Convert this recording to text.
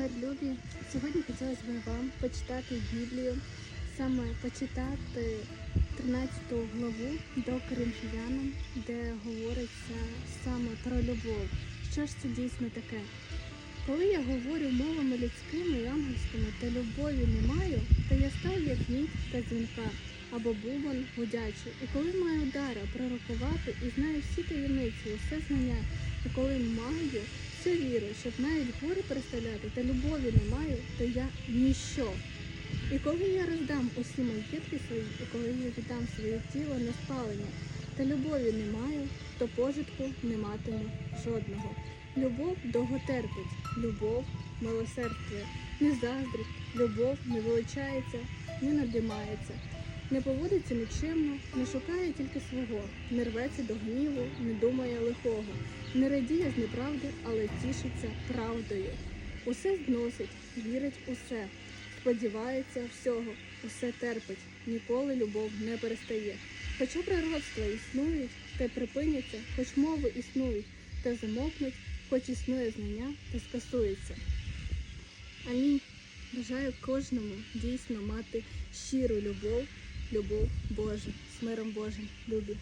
мир любі. Сьогодні хотілося б вам почитати Біблію, саме почитати 13 главу до Коринфянам, де говориться саме про любов. Що ж це дійсно таке? Коли я говорю мовами людськими і ангельськими та любові не маю, мідь та дзвінка або бубон гудячий. І коли маю дара пророкувати і знаю всі таємниці, усе знання, і коли маю всю віру, щоб навіть гори переставляти, та любові не маю, то я ніщо. І коли я роздам усі маєтки свої, і коли я віддам своє тіло на спалення, та любові не маю, то пожитку не матиму жодного. Любов довго терпить, любов милосердствує, не заздрить, любов не величається, не надимається, не поводиться нічимно, не шукає тільки свого, не рветься до гніву, не думає лихого, не радіє з неправди, але тішиться правдою. Усе зносить, вірить усе, сподівається всього, усе терпить, ніколи любов не перестає. Хоча пророцтва існують та припиняться, хоч мови існують та замовкнуть, хоч існує знання та скасується. Амінь. Бажаю кожному дійсно мати щиру любов, любов Божу, з миром Божим, любі.